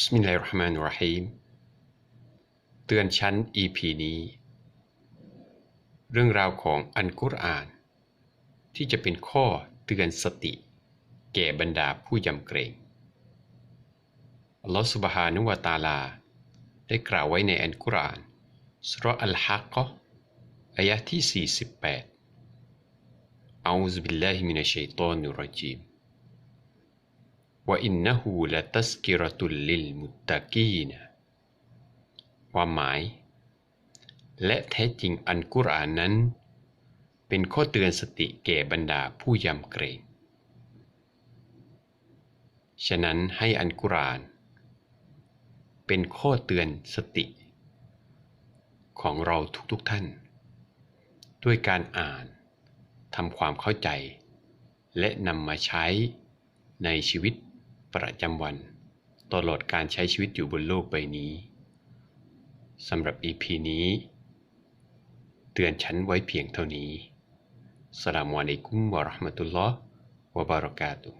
บิสมิลลาฮิรเราะห์มานิรเราะฮีมเตือนชั้น EP นี้ เรื่องราวของอันกุรอาน ที่จะเป็นข้อเตือนสติ แก่บรรดาผู้ยำเกรงอัลลอฮฺสุบฮานุวะตาลา ได้กล่าวไว้ในอันกุรอานสุรอัลฮักกะห์อายะที่ 48อะอูซุบิ وإنه لتذكرة للمتقين ความหมาย และแท้จริงอันกุรอานนั้น เป็นข้อเตือนสติแก่บรรดาผู้ยำเกรง ฉะนั้นให้อันกุรอาน เป็นข้อเตือนสติ ของเราทุกๆทท่าน ด้วยการอ่านทำความเข้าใจ และนำมาใช้ในชีวิต ประจำวัน ตลอดการใช้ชีวิตอยู่บนโลกใบนี้สำหรับ EP นี้ เตือนฉันไว้เพียงเท่านี้สลามวะลัยกุมวะราะห์มะตุลลอฮ์วะบารอกาตุ